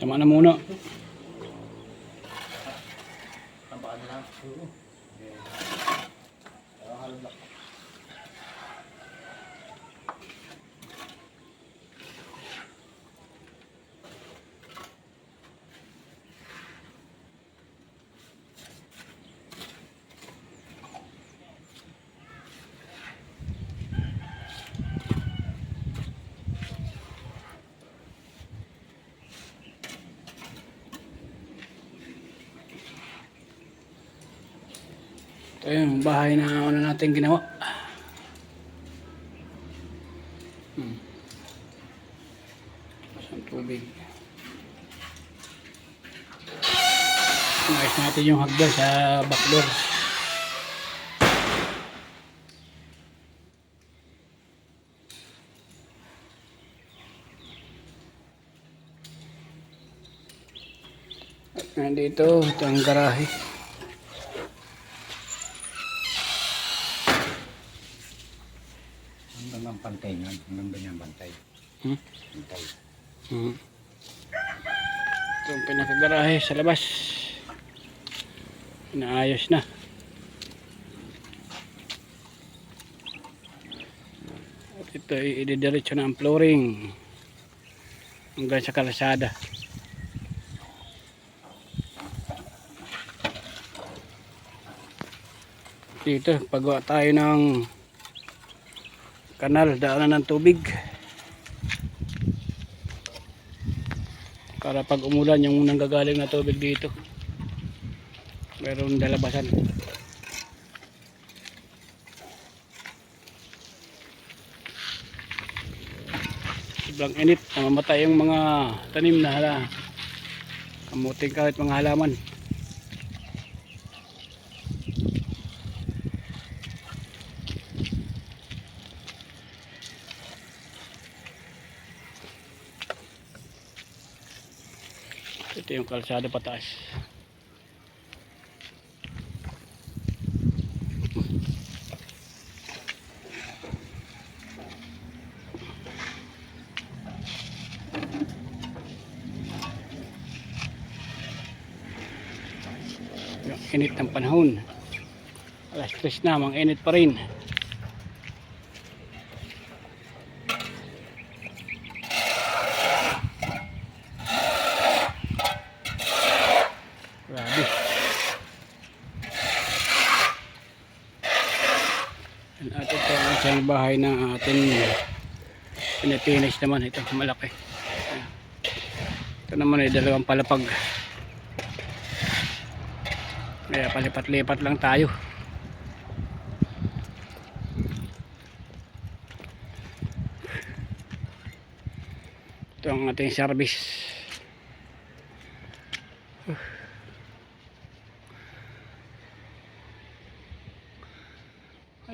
Tama na muna. Tampaan na lang. Oo. Ito yung bahay na ano natin ginawa. Hmm. Ang tubig. Nais natin yung hagdan sa backdoor. Nandito, ito ang garahe. Ang pantay nga, hanggang ganyan bantay. Hmm? Bantay. Mhm. Ito ang pinakagarahe sa labas. Inaayos na. At ito ay ididiretso na ang flooring hanggang sa kalasada. Dito, pagawa tayo ng kanal, daanan ng tubig. para pag umulan yung nanggagaling na tubig dito meron dalabasan. Sobrang init namamatay yung mga tanim na hala. Kamuting kahit mga halaman ito yung kalsada pataas. Yung init ng panahon. Alas 3 na mga init pa rin grabe Yan at ito ang isang bahay na atin. Pinatinis naman ito malaki. Ito naman ay dalawang palapag. Kaya palipat-lipat lang tayo. Ito ang ating service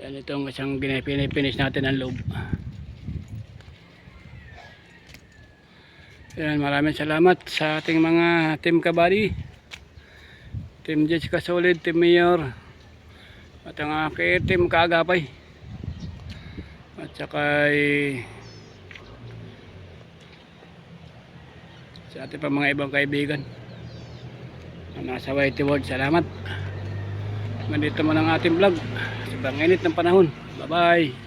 ayan ito ang isang pinipinish natin ang loob. Ayan maraming salamat sa ating mga team kabady Team Jessica Solid, Team Mayor at ang aking team kaagapay at saka ay sa ating pa mga ibang kaibigan na nasa Whitey World salamat. Nandito man ang ating vlog sa init ng panahon. Bye bye